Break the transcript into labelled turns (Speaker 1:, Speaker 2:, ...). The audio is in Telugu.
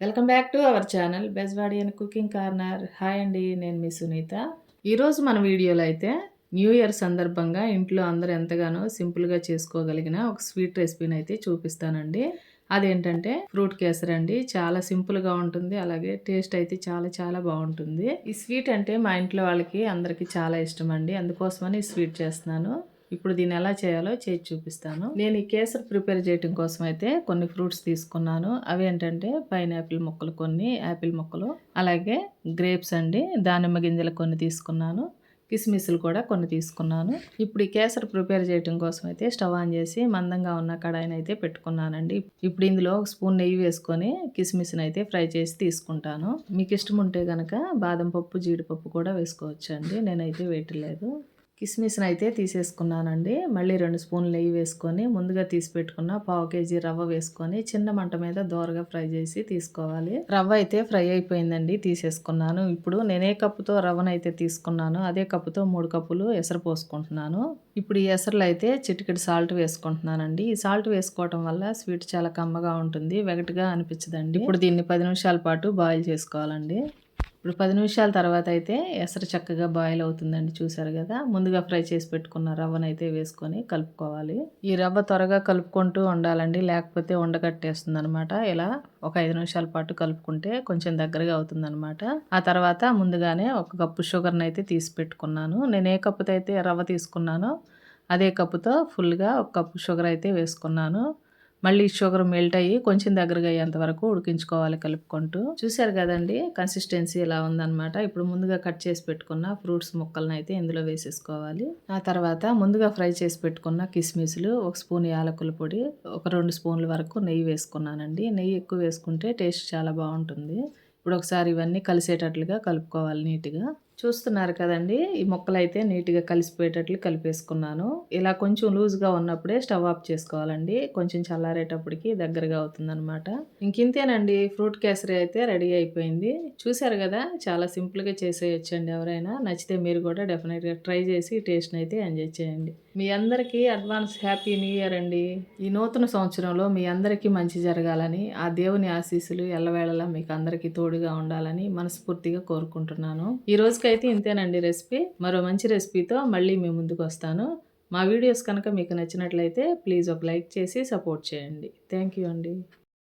Speaker 1: Welcome back to our channel Bejwadi and cooking corner. Hi అండి నేను మీ సునీత. ఈరోజు మన వీడియోలో అయితే న్యూ ఇయర్ సందర్భంగా ఇంట్లో అందరూ ఎంతగానో సింపుల్గా చేసుకోగలిగిన ఒక స్వీట్ రెసిపీని అయితే చూపిస్తానండి. అదేంటంటే ఫ్రూట్ కేసర్ అండి చాలా సింపుల్గా ఉంటుంది అలాగే టేస్ట్ అయితే చాలా చాలా బాగుంటుంది. ఈ స్వీట్ అంటే మా ఇంట్లో వాళ్ళకి అందరికీ చాలా ఇష్టం అండి అందుకోసమని ఈ స్వీట్ చేస్తున్నాను. ఇప్పుడు దీన్ని ఎలా చేయాలో చేసి చూపిస్తాను. నేను ఈ కేసర్ ప్రిపేర్ చేయడం కోసం అయితే కొన్ని ఫ్రూట్స్ తీసుకున్నాను. అవి ఏంటంటే పైనాపిల్ మొక్కలు కొన్ని యాపిల్ మొక్కలు అలాగే గ్రేప్స్ అండి దానిమ్మ గింజలు కొన్ని తీసుకున్నాను కిస్మిస్లు కూడా కొన్ని తీసుకున్నాను. ఇప్పుడు ఈ కేసర్ ప్రిపేర్ చేయడం కోసం అయితే స్టవ్ ఆన్ చేసి మందంగా ఉన్న కడాయిని అయితే పెట్టుకున్నానండి. ఇప్పుడు ఇందులో ఒక స్పూన్ నెయ్యి వేసుకొని కిస్మిస్ని అయితే ఫ్రై చేసి తీసుకుంటాను. మీకు ఇష్టం ఉంటే కనుక బాదం పప్పు జీడిపప్పు కూడా వేసుకోవచ్చు అండి నేనైతే వేయట్లేదు కిస్మిస్ని అయితే తీసేసుకున్నానండి. మళ్ళీ రెండు స్పూన్లు నెయ్యి వేసుకొని ముందుగా తీసి పెట్టుకున్న పావు కేజీ రవ్వ వేసుకొని చిన్న మంట మీద దోరగా ఫ్రై చేసి తీసుకోవాలి. రవ్వ అయితే ఫ్రై అయిపోయిందండి తీసేసుకున్నాను. ఇప్పుడు నేనే కప్పుతో కప్పుతో రవ్వనైతే తీసుకున్నాను. అదే కప్పుతో మూడు కప్పులు ఎసరు పోసుకుంటున్నాను. ఇప్పుడు ఈ ఎసరులు అయితే చిటికెడు సాల్ట్ వేసుకుంటున్నానండి. ఈ సాల్ట్ వేసుకోవటం వల్ల స్వీట్ చాలా కమ్మగా ఉంటుంది వెగటిగా అనిపించదండి. ఇప్పుడు దీన్ని పది నిమిషాల పాటు బాయిల్ చేసుకోవాలండి. ఇప్పుడు పది నిమిషాల తర్వాత అయితే ఎసరు చక్కగా బాయిల్ అవుతుందండి చూసారు కదా? ముందుగా ఫ్రై చేసి పెట్టుకున్న రవ్వనైతే వేసుకొని కలుపుకోవాలి. ఈ రవ్వ త్వరగా కలుపుకుంటూ ఉండాలండి లేకపోతే ఉండగట్టేస్తుంది అనమాట ఇలా ఒక ఐదు నిమిషాల పాటు కలుపుకుంటే కొంచెం దగ్గరగా అవుతుందనమాట ఆ తర్వాత ముందుగానే ఒక కప్పు షుగర్ని అయితే తీసి పెట్టుకున్నాను. నేను ఏ కప్పుతో అయితే రవ్వ తీసుకున్నానో అదే కప్పుతో ఫుల్గా ఒక కప్పు షుగర్ అయితే వేసుకున్నాను. మళ్ళీ షుగర్ మెల్ట్ అయ్యి కొంచెం దగ్గరగా అయ్యేంత వరకు ఉడికించుకోవాలి కలుపుకుంటూ. చూసారు కదండి కన్సిస్టెన్సీ ఇలా ఉందన్నమాట. ఇప్పుడు ముందుగా కట్ చేసి పెట్టుకున్న ఫ్రూట్స్ ముక్కలను అయితే ఇందులో వేసేసుకోవాలి. ఆ తర్వాత ముందుగా ఫ్రై చేసి పెట్టుకున్న కిస్మిస్లు ఒక స్పూన్ యాలకుల పొడి ఒక రెండు స్పూన్ల వరకు నెయ్యి వేసుకున్నానండి. నెయ్యి ఎక్కువ వేసుకుంటే టేస్ట్ చాలా బాగుంటుంది. ఇప్పుడు ఒకసారి ఇవన్నీ కలిసేటట్లుగా కలుపుకోవాలి నీట్గా. చూస్తున్నారు కదండి. ఈ మొక్కలు అయితే నీట్గా కలిసిపోయేటట్లు కలిపేసుకున్నాను. ఇలా కొంచెం లూజ్గా ఉన్నప్పుడే స్టవ్ ఆఫ్ చేసుకోవాలండి. కొంచెం చల్లారేటప్పటికి దగ్గరగా అవుతుందనమాట ఇంకింతేనండి ఫ్రూట్ కేసరి అయితే రెడీ అయిపోయింది. చూసారు కదా చాలా సింపుల్గా చేసేయచ్చండి ఎవరైనా. నచ్చితే మీరు కూడా డెఫినెట్గా ట్రై చేసి టేస్ట్ని అయితే ఎంజాయ్ చేయండి. మీ అందరికీ అడ్వాన్స్ హ్యాపీ న్యూ ఇయర్ అండి. ఈ నూతన సంవత్సరంలో మీ అందరికీ మంచి జరగాలని ఆ దేవుని ఆశీస్సులు ఎల్లవేళలా మీకు అందరికీ తోడుగా ఉండాలని మనస్ఫూర్తిగా కోరుకుంటున్నాను. ఈరోజు అయితే ఇంతేనండి రెసిపీ. మరో మంచి రెసిపీతో మళ్ళీ మీ ముందుకు వస్తాను. మా వీడియోస్ కనుక మీకు నచ్చినట్లయితే ప్లీజ్ ఒక లైక్ చేసి సపోర్ట్ చేయండి. థ్యాంక్ యూ అండి.